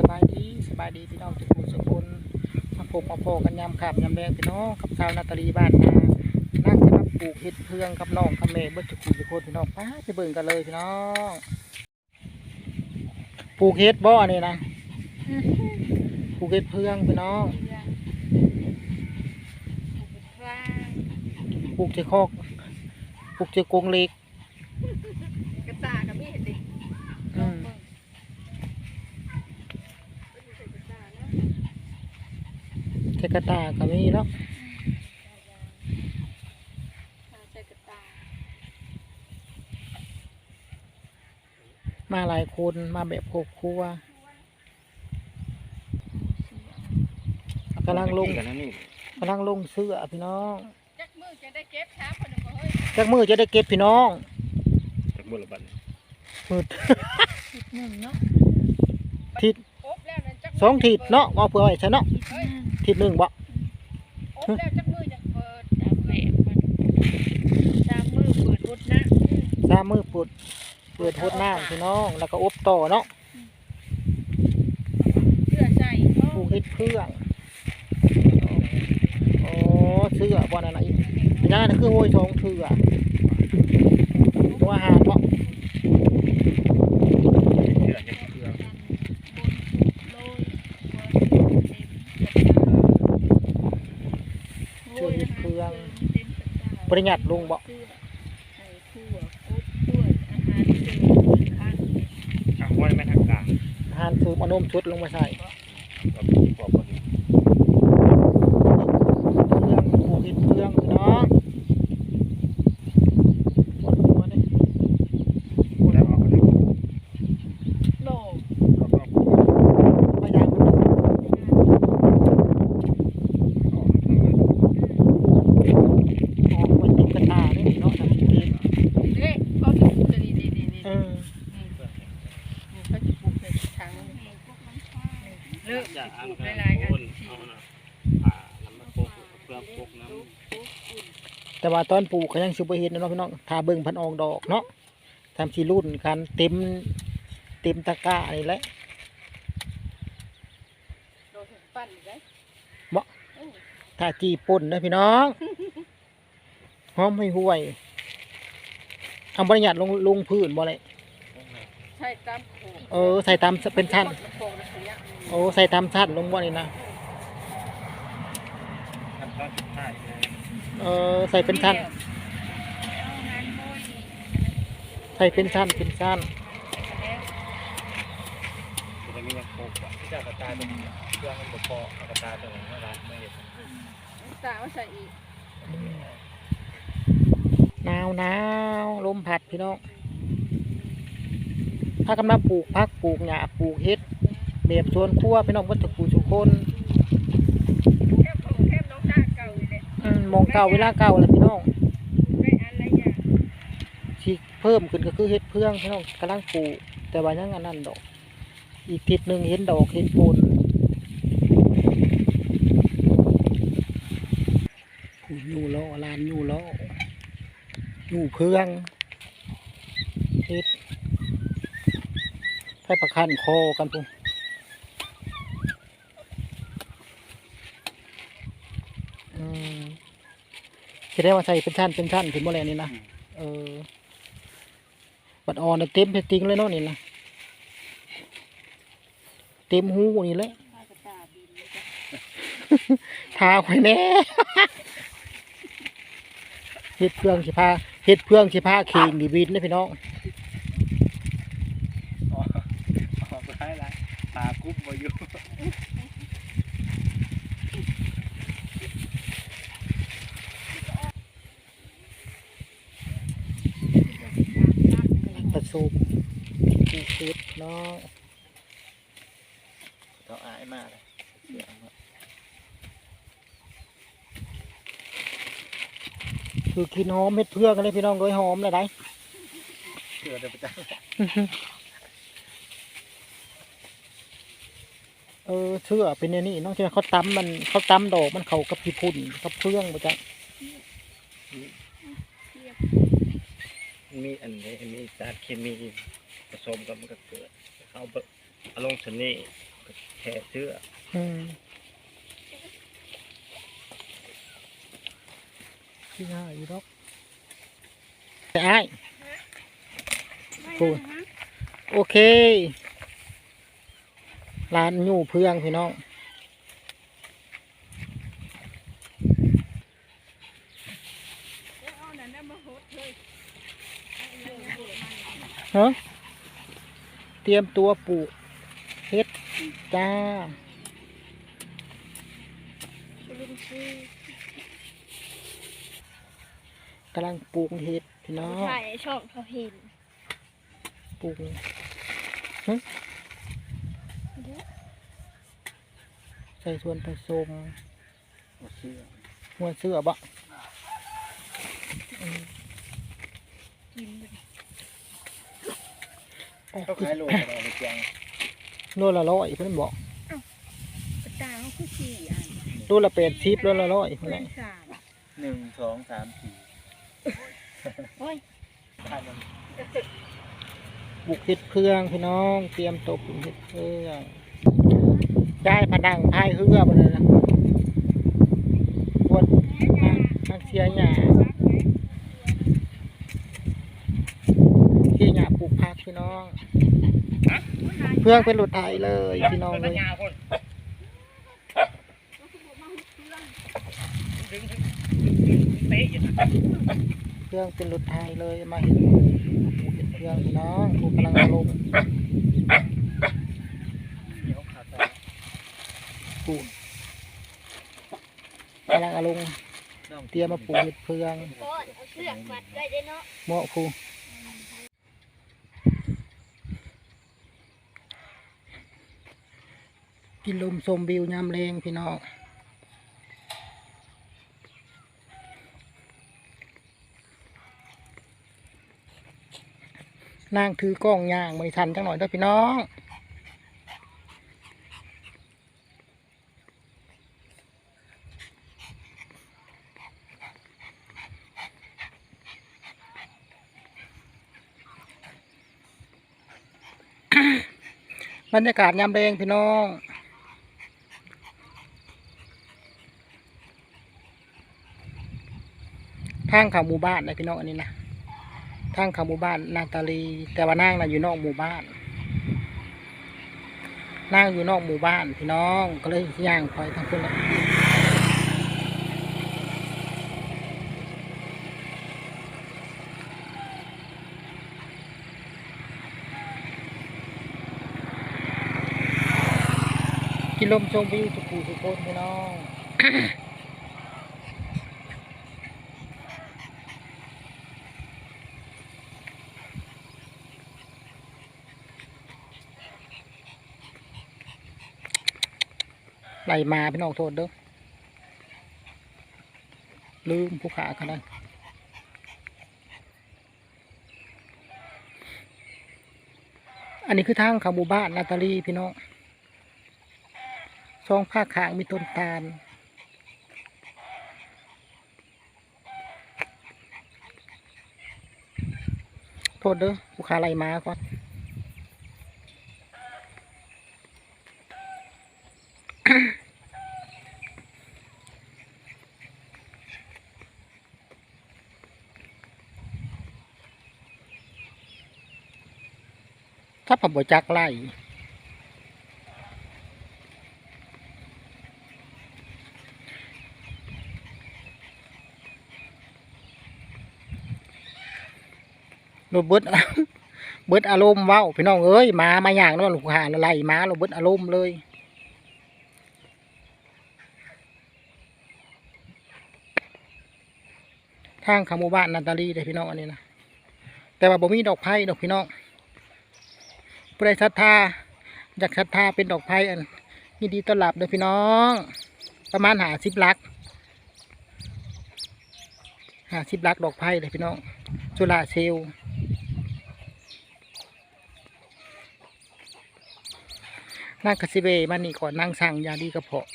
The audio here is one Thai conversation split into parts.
สบายดีสบายดีพี่น้องทุกคนสุกคนมาพบมาพอกันยามขับยามแดงพี่น้องกับชาวนาตาลีบ้านนานั่งจะมาปลูกเห็ดเพืองกับน้องกับแม่เบิดทุกคนทุกคนพี่น้องไป้าไปเบิ่งกันเลยพี่น้องปลูกเห็ดบ่อนี่นะปลูกเห็ดเพืองพี่น้องปลูกที่คอกปลูกที่กรงเหล็ก กระตากับมีเห็ดดิ อืม เทกระตาก็มีเนาะใส่กระตามาหลายคนมาแบบครอบครัวกำลังลงกันนะนี่กำลังลงเสื้อพี่น้องจักมือจะได้เก็บช้าคนหนึ่งก็เฮ้ยจักมือจะได้เก็บพี่น้องจากบุรบันมืดหนึ่งเนาะทิศครบแล้วนะจักสองทิศเนาะว่าเผื่อไว้ใช่เนาะเฮ้ย ทิศหนึ่งบ่ครบแล้วจักมือจะเปิดตามแหวกมันตามมือเปิดรถนะสามมือปุดเปิดโทดน้ำพี่น้องแล้วก็อบต่อเนาะเสื้อใส่ปลูกเห็ดเพื่องอ๋อเสื้อบ่นั่นน่ะอีกอันนั้นน่ะคือโหยทองเสื้อตัวอาหารบ่ เชื่อจะเครื่อง โรย เสื้อเห็ดเพื่อง ปริญญาตลงบ่ใส่ทั่วครบถ้วนอาหารเสริมข้าง อะว่าไม่ทางกลางอาหารสูบเอานมชุดลงมาใส่ก็มีพวกคน เพื่องปลูกเห็ดเพื่องพี่น้องปวดหัวเนี่ย แล้วออกมาทาง โลก แล้วก็ พยายามมันดู ออกทางนั้น ออกมาติดกระตาเนี่ยเนาะทำเอง เด้เขาจะปลูกจะนี่นี่นี่นี่ เออ เขาจะปลูกในทางเลิก จะ ป อ่าน ลูก กั หลายๆอัน นเอานะอ่าน้ำมันโคกเพื่อโคกน้ำ แต่ ว่าตอนปลูกเขายังสิบ่เห็นเนาะพี่น้องถ้าเบิ่งพันออกดอกเนาะทำสิรุ่นกันเต็มเต็มตะกร้านี่แหละโดนปั้นได้ถ้าจีป่นนะพี่น้องหอมให้ห่วยเอาบริญญัติลงลงพื้นบ่เลยใช่ตามโขงเออ ใส่ตามเป็นชั้นโขงนะเสียโอ้ใส่ตามชั้นลงบ่นี่นะ ขั้นตอนสุดท้ายนะ เออใส่เป็นชั้น ใส่เป็นชั้นเป็นชั้นจะมียังโคกอะเจ้ากระตายตรงเครื่องมันบ่พอกระตายตรงนั้นร้านไม่เห็นตาว่าใส่อีกหนาวหนาวลมพัดพี่น้องถ้ากำลังปลูกพักปลูกหญ้าปลูกเฮ็ดแบบสวนครัวพี่น้องวัตถุปลูกทุกคน มมองเก่าเวลาเก่าแหละพี่น้องได้อันละอย่างที่เพิ่มขึ้นก็คือเฮ็ดเพื่องพี่น้องกำลังปลูกแต่ว่ายังอันนั้นดอก อีกทิศหนึ่งเห็นดอกเห็นปูนผู้อยู่ล้อลานอยู่ล้ออยู่เพื่องเฮ็ดให้ประคันคอกันปุ๊อื จะได้ว่าใส่เป็นชั้นเป็นชั้นถึงเมื่อไรนี่นะเออบัดอ่อนน่ะเต็มเพชรติงเลยเนาะนี่นะเต็มหูนี่แหละข้ากระตาบินเลยจ้ะทาไว้แน่เฮ็ดเพื่องสิพาเฮ็ดเพื่องสิพาเข่งดีบินนะพี่น้อง ออกออกได้ละตากุ๊บมาอยู่ ประสบป ลูกเฮ็ดเนาะก็อายมากเลยเสียงอะคือกินหอมเฮ็ดเพื่องกันเลยพี่น้องโดยหอมเลยได้เชื่อเดี๋ยวไปจ้าเออเชื่อเป็นอย่างนี้เน้องที่เขาตำมันเขาตำดอกมันเขากับพี่พุ่นกับเพื่องมาจัง มีอันนี้อันนี้สารเคมีผสมกันมันก็เกิดเขาเอาลงชนิดแค่เสื้ออืมที่ง่ายอยู่ดอกแต่อ้ายปูโอเคร้านอยู่เพื่องพี่น้อง เอานั่นน่ะมาโหดเลย ฮะเตรียมตัวปลูกเฮ็ดจ้าลุงซื้อกำลังปลูกเฮ็ดพี่น้องถ่ายช่องเขาเห็นปลูกฮะใส่ส่วนผสมเสื้อหัวเสื้อบ่อืม กินเลย ไป เขากินขายโลอะไรในเชียงโลละร้อยเพิ่นบอกกระตาเขาคือสี่อันโลละแปดสิบโลละร้อยเพิ่นเพื่อว่านสามหนึ่งสองสามสี่โอ้ยท่านมันปลูกเฮ็ดเพื่องพี่น้อง เตรียมตัวปลูกเฮ็ดเพื่องย้ายผนังพายเรือบ่เลยนะปวดทางทางเสียหญ้าเสียหญ้าปลูกผักพี่น้อง เพื่องเป็นรถไถเลยพี่น้องเลยยาคนดึงเตะอยู่เครื่องเป็นรถไทยเลยมาเห็นเห็นเครื่องพี่น้องถูกกำลังเอาลงเดี๋ยวขาดไปปูนกำลังเอาลงเตรียมมาปลูกเห็ดเพืองโอ้ยเอาเสือกมัดได้เด้เนาะ เหมาะคู กินลมชมวิวยามแรงพี่น้องนางถือกล้องย่างมือทันจังหน่อยด้อพี่น้อง บรรยากาศยามแรงพี่น้อง ทางเขาหมู่บ้านนะพี่น้องอันนี้นะทางเขาหมู่บ้านนาตาลี แต่ว่านางน่ะอยู่นอกหมู่บ้านนางอยู่นอกหมู่บ้านพี่น้องก็เลยย่างคอยทางคนละกินลมชมวิวสุขุสุคนพี่น้อง ไหลมาพี่น้องโทษเด้อลืมผู้ขากันได้อันนี้คือทางเขาหมู่บ้านนาตาลีพี่น้องช่องภาขางมีต้นตาลโทษเด้อผู้ขาไหลมาก่อน ผมบ่จักไล่โรเบิดเบิดอารมณ์ว้าพี่น้องเอ้ยมามาอย่างนั้นลูกหาไล่หมาโราเบิดอารมณ์เลยทางขามู่บ้านนันตาลีเลยพี่น้องอันนี้นะแต่ว่าบ่มีดอกไผ่ดอกพี่น้อง ผู้ใดศรัทธาอยากศรัทธาเป็นดอกไผ่ยินดีต้อนรับเลยพี่น้อง ประมาณหาสิบลักหาสิบลักดอกไผ่เลยพี่น้องจุฬาเซลลนั่งคาสิเวมานี่ก่อนนั่งสั่งยาดีกระเพาะ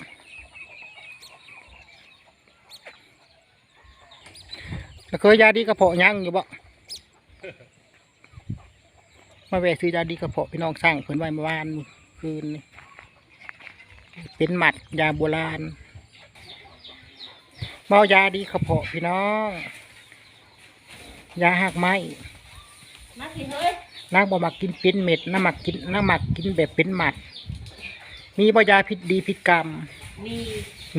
แล้วเคยยาดีกระเพาะยังอยู่บ่ มาแวะซื้อยาดีกระเพาะพี่น้องสั่งเพิ่นไว้เมื่อวานนี่คืนนี่เป็นหมัดยาโบราณเมายาดีกระเพาะพี่น้อง ยาหักไม้มาสิเฮ้ยนางบ่มักกินเป็นเม็ดน้ำหมักกินน้ำหมักกินแบบเป็นหมัด มีบ่ยาพิษดีพิษกรรม มี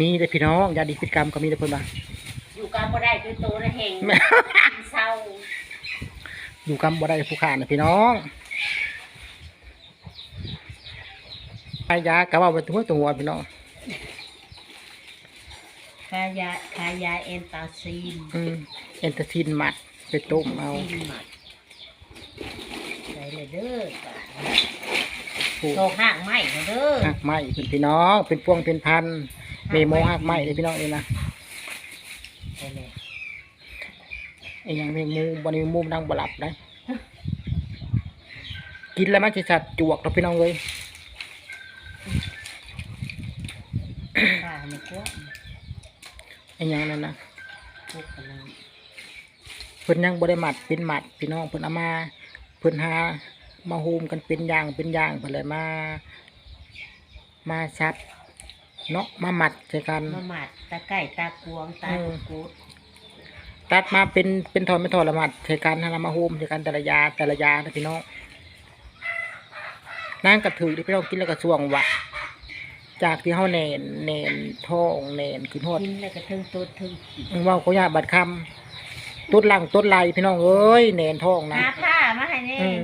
มีเลยพี่น้องยาดีพิษกรรมก็มีเลยเพิ่นว่าอยู่กลางบ่ได้คือโตนะแห่งเศร้าอยู่กรรมบ่ได้ผู้ขานะพี่น้อง ขายยากะว่าไปตัวตัวพี่น้องขายาขายาเอนตาซีนอืมเอนเตอร์ทินหมัดไปต้มเอาซีนหมัดใส่เลยเด้อผูกโตห้างไม้เด้อหักไม้เป็นพี่น้อง เป็นพวงเป็นพันเมโมหักไม้เลยพี่น้องเลยนะใส่เลยไอ้หยังเมมูบริมูดังบหลับได้กินแล้วมันจะสัตว์จวกเราพี่น้องเลย ข้าไม่กลัว ไอ้หยังนั่นนะพวกกันนั้นเพิ่นยังบริมัดเป็นหมัดพี่น้องเพิ่นเอามาเพิ่นหามาโฮมกันเป็นอย่างเป็นอย่างเพิ่นเลยมา มาชัดเนาะมาหมัดใส่กันมาหมัดตาไก่ตากวงตาเออกูดตัดมาเป็นเป็นทอนเป็นทอนละหมัดใส่กันให้เรามาโฮมใส่กันแต่ละยาแต่ละยานะพี่น้องนั่งกระถือที่พี่น้องกินแล้วก็สวงวะ จากที่เฮาแหนนแหนนท้องแหนนขึ้นฮอดกินแล้วก็ทึงตัวทึงขี้มึงเว่าเขายากบัดคำตุดหลังตุดไหลพี่น้องเอ้ยแหนนท้องนะหาผ้ามาให้แน่อืม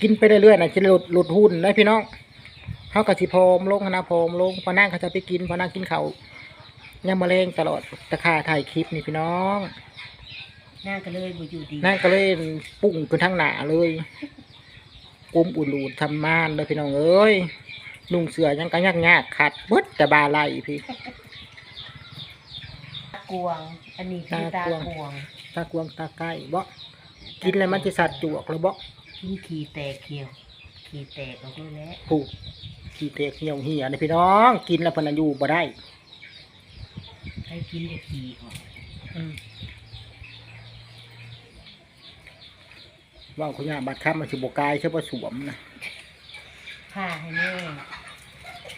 กินไปเรื่อยๆนะจะหลุดหลุดหุ่นนะพี่น้องเขากะสิพรมลงคณะพรมลงพอนั่งเขาจะไปกินพอนั่งกินเขาวยำมะเร็งตลอดตะคาถ่ายคลิปนี่พี่น้องนั่งก็เลยบ่อยู่ดีนั่งก็เลยปุ่งขึ้นทั้งหนาเลย กุมอุ่นหลูดทำม่านเลยพี่น้องเอ้ยนุ่งเสือยังกันยากยากๆขัดเบิดแต่บาไหลพี่ตากวง อันนี้คือตาตากวงกวง ตากวงตาไก่บ่กินแล้วมันจะสัตว์จวกเลยบ่กินขี้แตกเขียวขี้แตกก็คือแล้วผูกขี้เตกเหี่ยวเหี่ยนี่พี่น้อง กินแล้วเพนนะอยู่บ่ได้ให้กินได้ขี้ออก อืม ว่าวคุณย่าบัดครับมันสิบกายใช่ป่ะสวมนะผ้าให้แม่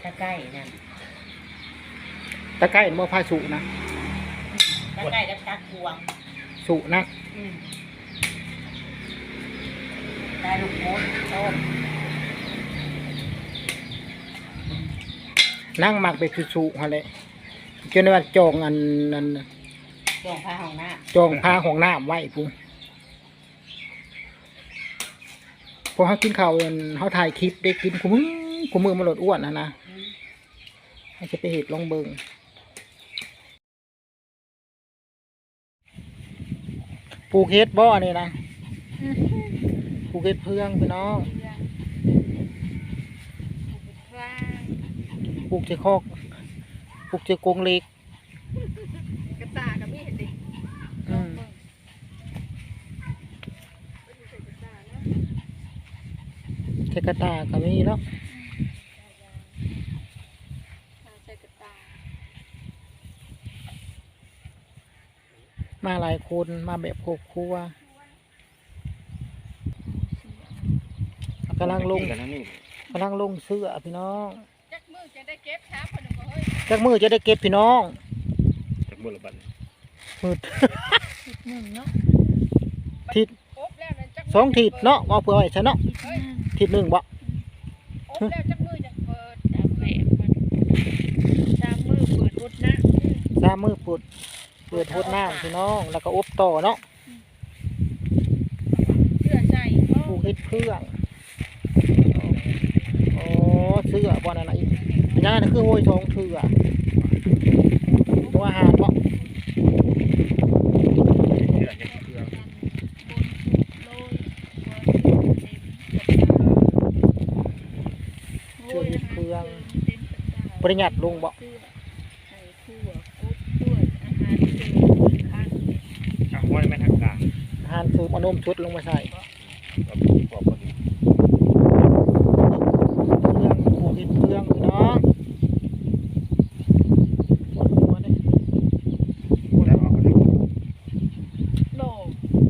ตาไก่นั่นตะไคร้บ่พาสุนะตาไก่กับตากวงสุนะอืมตาลูกมดต้มนั่งหมักไปคือสุฮะเลยจนว่าจองอันนั้นจงผ้าห้องน้จองผ้าของน้ำไว้พุ่งพ อเขากินข้าวอันเขาถ่ายคลิปได้กินคุมือคุมือมันลดอ้วนนะนะำอืมให้จะไปเห็ดลองเบิงปลูกเห็ดบ่อนี่นะปลูกเห็ดเพืองพี่น้องปลูกเจคอกปลูกเจกรงเล็ก กระตากับมีเห็นดิ อืม เทกระตาก็มีแล้วใส่กระตามาหลายคนมาแบบครอบครัวกำลังลงกันนะนี่กำลังลงเสื้อพี่น้องจักมือจะได้เก็บช้าคนหนึ่งเฮ้ยจากมือจะได้เก็บพี่น้องจากบุรบันมืดหนึ่งเนาะทิศอบแล้วนะจักสองทิศเนาะว่าเผื่อไว้ซะเนาะเฮ้ย ทิศหนึ่งบ่อบแล้วจักมือจะเปิดตามแหวกมันตามมือเปิดรถนะสามมือปุดเปิดโทดน้ำพี่น้อง แล้วก็อบต่อเนาะเสื้อใส่ปลูกเห็ดเพื่องอ๋อเสื้อบ่นั่นน่ะอีกยังนั่นคือโวยทองเสื้อตัวอาหารเนาะเชื่อเนี่ยเครื่อง เสื้อเห็ดเพื่อง ปริญญัติลงบ่ อะว่าไม่ทางการอาหารสูบเอานมชุดลงมาใส่แบบบอกคน เพื่องปลูกเห็ดเพื่องพี่น้องปวดหัวเด้ แล้วเอาไปทาง โล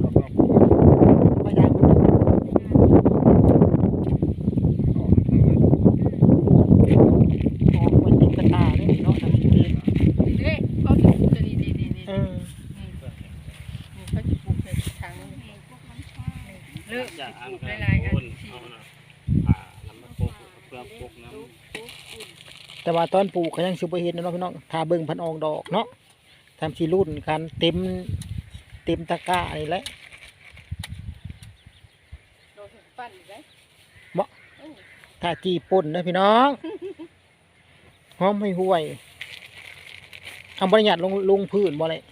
เอาเอา พยายามมันดู เอาทาง ลูกหลายๆอัน คนเอาน่ะผ่าแล้วมาปลูกเพื่อปลูกน้ำ ลูกปลูกอุ่น แต่ ว่าตอนปลูกก็ยังสิบ่เห็นเนาะพี่น้องถ้าเบิ่งพันออกดอกเนาะทำสิรุ่นกันเต็มเต็มตะกร้านี่แหละโดนปั้นได้ถ้าจีป่นนะพี่น้องหอมให้ห่วยเอาบริญาตลงลงพื้นบ่เลย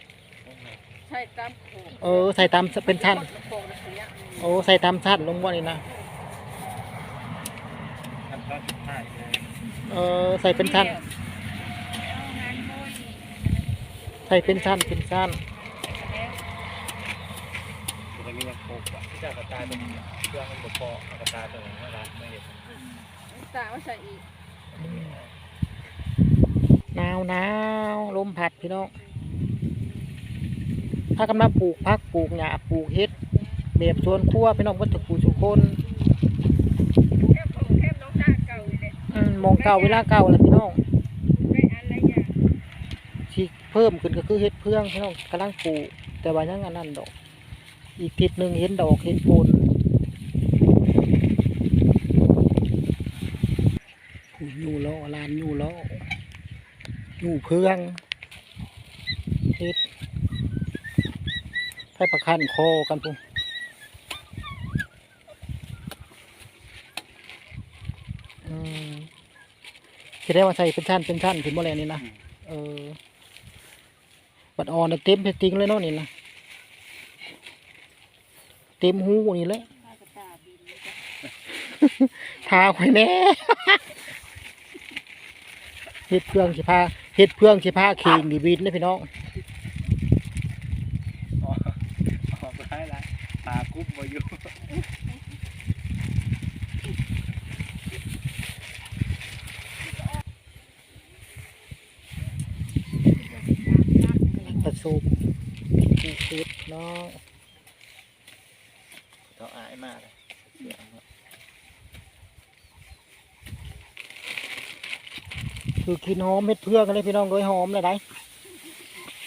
ใช่ตามโขงเออใส่ตามเป็นชั้นโขงเสียโอ้ใส่ตามชั้นลงบ่นี่นะขั้นตอนสุดท้าย เลยเออใส่เป็นชั้นเอางานโมยใส่เป็นชั้นเป็นชั้นแล้วมันก็มียังปลูกอะที่เจ้ากระตายตรงเครื่องมันบ่พอเอากระตายตรงนั้นร้านไม่เห็นตาว่าใส่อีกหนาวหนาวลมพัดพี่น้องถ้ากำลังปลูกพักปลูกหญ้าปลูกเฮ็ดแบบสวนครัวพี่น้องวัตถุกูทุกคน แค่ของแค่น้องตาเก่าเลย อื มหมองเก่าเวลาเก่าแหละพี่น้องอะไรอย่างที่เพิ่มขึ้นก็คือเฮ็ดเพื่องพี่น้องกำลังปลูกแต่ว่ายังอันนั้นดอก อีกทิศหนึ่งเห็นดอกเห็นผลผู้อยู่ล้อลานอยู่ล้ออยู่เพื่องเฮ็ดให้ประคันคอกันพุ่น คิดได้ว่าใส่เป็นชั้นเป็นชั้นถึงบ่แล้วนี่นะเออบัดออนน่ะเต็มเพชรติงเลยเนาะนี่นะเต็มหูนี่แหละตากระตาบินเลยจ้ะทาไว้แน่เฮ็ดเพื่องสิพาเฮ็ดเพื่องสิพาเข่งดีบินนะพี่น้อง ออกออกได้ละตากุ้มมาอยู่ ผ สมปลูกเฮ็ดเนาะเขาอายมากเลยเสียงคือกินหอมเฮ็ดเพื่องกันเลยพี่น้องโดยหอมเลยได้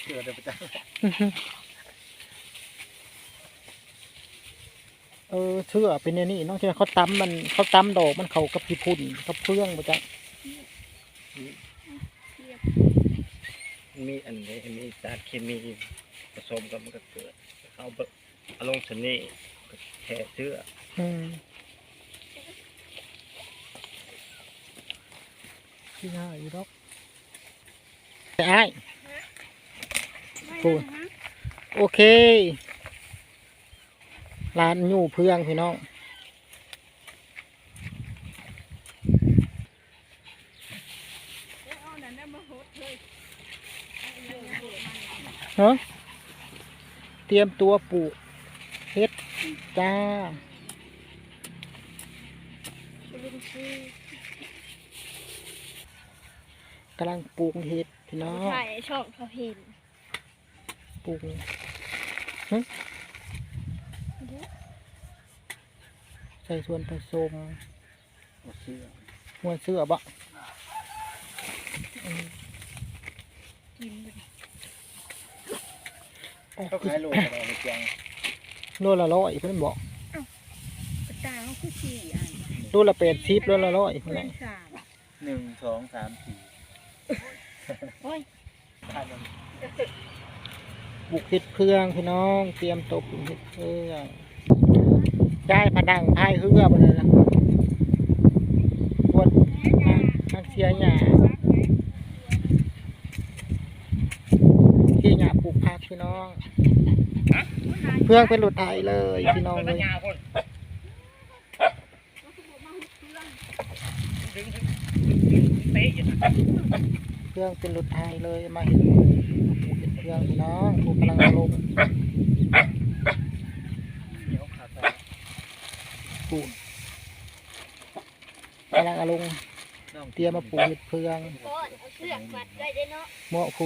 เชื่อเดี๋ยวไปจ้าเออเชื่อเป็นอันนี้นาะที่ว่าเขาตำมันเขาตำดอกมันเขากับพี่พุ่นกับเพื่องบ่จัง มีอันนี้อันนี้สารเคมีผสมกันมันก็เกิดเขาแบบเอาลงชนิดก็แค่เชื่ออืมที่ง่ายอยู่ดอกแต่อ้ายพูดโอเคร้านอยู่เพื่องพี่น้อง เอานั่นน่ะมาหดเลย ฮะเตรียมตัวปลูกเฮ็ดจ้าลุงซื้อกำลังปลูกเห็ดพี่น้องถ่ายช่องเขาเห็นปลูกหึใส่ส่วนผสมเชื่อหัวเสื้อบ่กินเลยอ๋อ เขาคือขายโลกอะไรไปจังโลละร้อยเพิ่นบอกกระตาเขาคือสี่อันโลละแปดสิบโลละร้อยเพิ่นเลว่าขสามหนึ่งสองสามสี่โอ้ยท่านมันปลูกเห็ดเพื่องพี่น้อง เตรียมตัวปลูกเห็ดเพื่องย้ายผนังพายเรือบ่เลยนะปวดนักเสียหญ้าที่หญ้าปลูกผัก พี่น้องเพื่องเป็นหลุดไทยเลยพี่น้องเลยยาคนดึงเตะอยู่นะเครื่องเป็นรถไทยเลยมาเห็นเป็นเครื่องพี่น้องผูกำลังเอาลงเหนียวขาดไปปูนกำลังเอาลงเตรียมมาปลูกเห็ดเพื่องก้อนเอาเชือกมัดได้ได้เนาะเห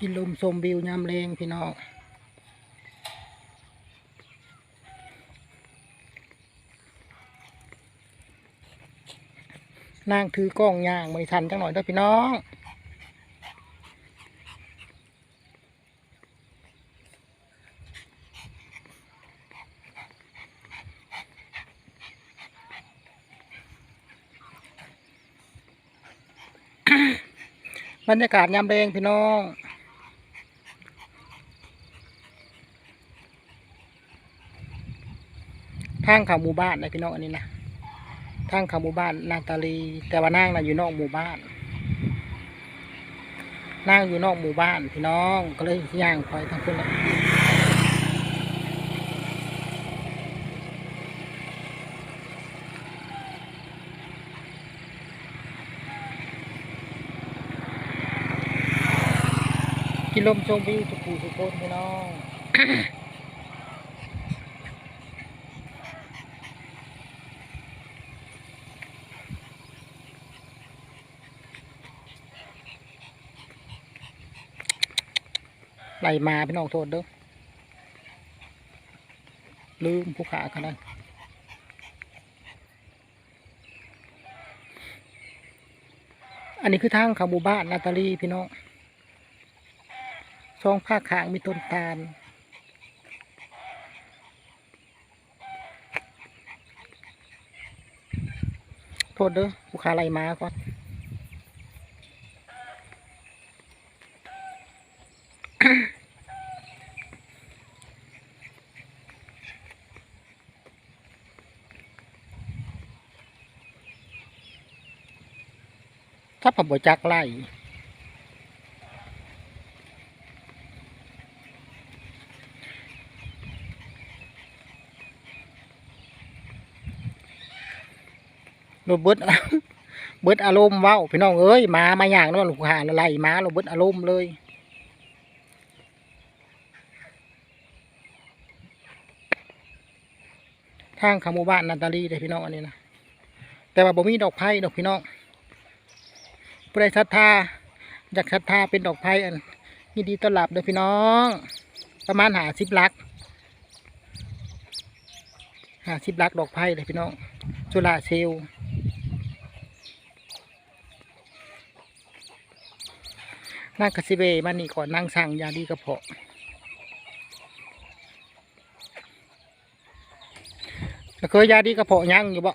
กินลมชมวิวยามแรงพี่น้องนางถือกล้องย่างไม่อทันจังหน่อยด้วยพี่น้องบรรยากาศยามแรงพี่น้อง ทางเข้าหมู่บ้านนะพี่น้องอันนี้นะทางเข้าหมู่บ้านนาตาลี แต่ว่านางน่ะอยู่นอกหมู่บ้านนางอยู่นอกหมู่บ้านพี่น้องก็เลยย่างคอยทางคนละกินลมชมวิวทุกผู้ทุกคนพี่น้อง ไหลมาพี่น้องโทษเด้อลืมผู้ขากันนั้อันนี้คือทางขาหมู่บ้านนาตาลีพี่น้องช่องภาขางมีต้นตาลโทษเด้อผู้ขาไหลมาก่อน ถ้าผมบจักไล่โรเบิดเบิดอารมณ์ว้าพี่น้องเอ้ยมามาอย่างนั้นลูกหาไล่หมาโรเบิดอารมณ์เลยทางขามูบ้านนันตาลีเลยพี่น้องอันนี้นะแต่ว่าบ่มีดอกไผ่ดอกพี่น้อง ผู้ใดศรัทธาอยากศรัทธาเป็นดอกไผ่ยินดีต้อนรับเด้อพี่น้อง ประมาณหาสิบลักหาสิบลักดอกไผ่เลยพี่น้องจุฬาเซลลนั่งคาสิเวมานี่ก่อนนั่งสั่งยาดีกระเพาะแล้วเคยยาดีกระเพาะยังอยู่บ่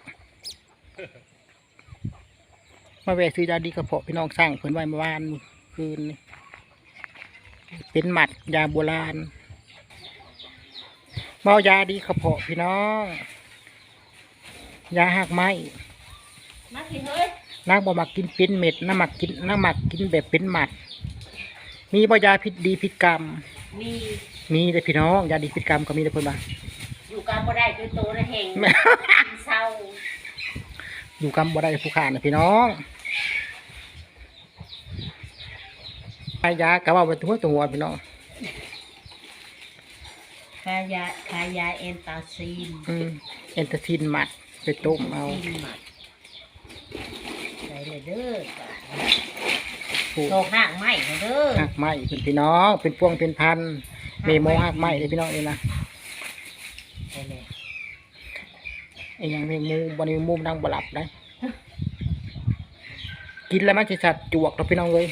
มาแวะซื้อยาดีกระเพาะพี่น้องสั่งเพิ่นไว้เมื่อวานนี่คืนนี่เป็นหมัดยาโบราณเมายาดีกระเพาะพี่น้อง ยาหักไม้มาสิเฮ้ยนางบ่มักกินเป็นเม็ดน้ำมักกินน้ำมักกินแบบเป็นหมัด มีบ่ยาพิษดีพิษกรรม มีมีเลยพี่น้องยาดีพิษกรรมก็มีเลยเพิ่นว่าอยู่การบ่ได้คือโตนะแห่งแม่กินเศร้าอยู่กรรมบ่ได้ผู้ขานะพี่น้อง ขายยากะว่าไปตัวตัวพี่น้องขายาขายาแอนตาซีนอืมเอนเตอร์ทินหมัดไปต้มเอาซีนหมัดใส่เลยเด้อจ้ะผูกโตห้างไม้เลยเด้อหักไม้เป็นพี่น้องเป็นพวงเป็นพันเมโมหักไม้เลยพี่น้องนี่นะใส่เลยไอ้หยังเมมูบริมูนั่งบหลับได้กินแล้วมันจะสัตว์จวกเราพี่น้องเลย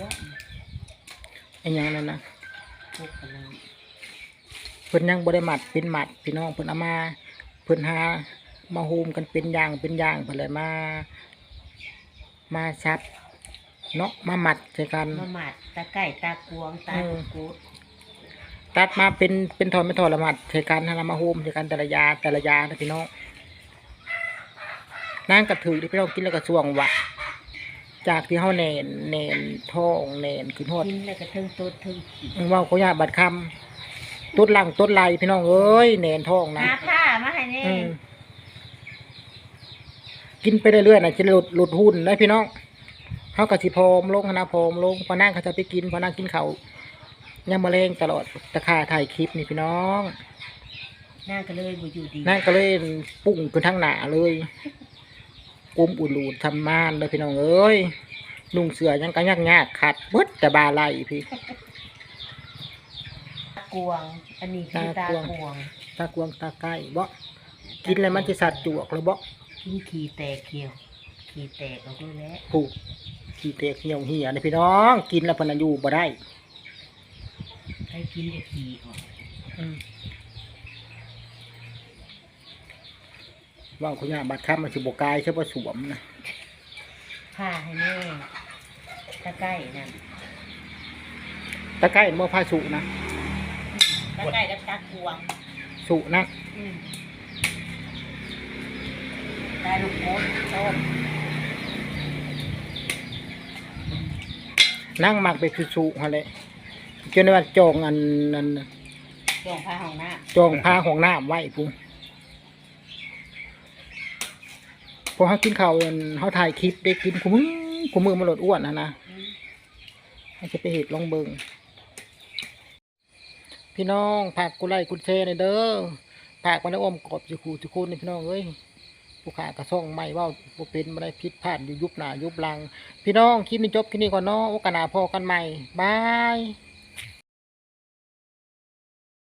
ป้าไม่กลัวไอ้หยังนั่นนะพวกกันนั้นเพิ่นยังบริมัดเป็นหมัดพี่น้องเพิ่นเอามาเพิ่นหามาโฮมกันเป็นอย่างเป็นอย่างเพิ่นเลยมา มาซับเนาะมาหมัดใส่กันมาหมัดตาไก่ตากวงตาเออกูดตัดมาเป็นเป็นทอนเป็นทอนละหมัดใส่กันให้เรามาโฮมใส่กันแต่ละยาแต่ละยานะพี่น้องนั่งกระถือที่พี่น้องกินแล้วก็สวงหวะ จากที่เฮาแหนนแหนนท้องแหนนขึ้นฮอดกินแล้วก็เทึงโตดเทึงขี้มึงเว่าเขายาบัดคำตุดหลังตุดไหลพี่น้องเอ้ยแหนนท้องนะหาผ้ามาให้แนี่อืมกินไปเรื่อยๆนะจะหลุดหลุดหุ่นนะพี่น้องเขากับสิพรมลงคณะพรมลงพอนั่งเขาจะไปกินพอนั่งกินเขาวยำมะเร็งตลอดตะขาถ่ายคลิปนี่พี่น้องนั่งก็เลยบ่อยู่ดีนั่งก็เลยปุ่งขึ้นทั้งหนาเลย กุมอุ่นหลูดทำม่านเลยพี่น้องเอ้ยนุ่งเสือยังก็ยากยากๆขัดเบิดแต่บาไหลพี่ตากวง อันนี้คือตาตากวงกวง ตากวงตาไก่บ่กินแล้วมันจะสัตว์จวกเลยบ่กินขี้แตกเขียว ขี้แตกออกด้วยแล้วผูกขี้เตกเหี่ยวเหี่ยนี่พี่น้อง กินแล้วเพนนะอยู่บ่ได้ให้กินแต่ขี้ออกอืม ว่าวเขาย่าบัดค้ำมันสิบกายใช่ป่ะสวมนะผ้าให้แม่ตะไคร่นั่นตะไคร้บ่ผ้าสุนะตะไคร่กับตะกวงสุนะอืมตาลูกมดต้มนั่งหมักไปคือสุฮะเลยจนว่าจองอันนั้นจงผ้าห้องน้จองผ้าของน้ำไว้พุ่งพ อเขากินข้าวอันเขาถ่ายคลิปได้กินคุมือคุมือมันลดอ้วนนะนะอืมให้จะไปเห็ดลองเบิงพี่น้องผักกุไลกุแช่ในเด้อผักมันได้อมกรอบจะคูจะคูนี่พี่น้องเอ้ยผู้ขากระซ่องไม่ว่าบ่เป็นมาได้พิษพลาดอยู่ยุบหนายุบลัง พี่น้องคลิปนี้จบแค่นี้ก่อนเนาะโอกาสหน้าพอกันใหม่บาย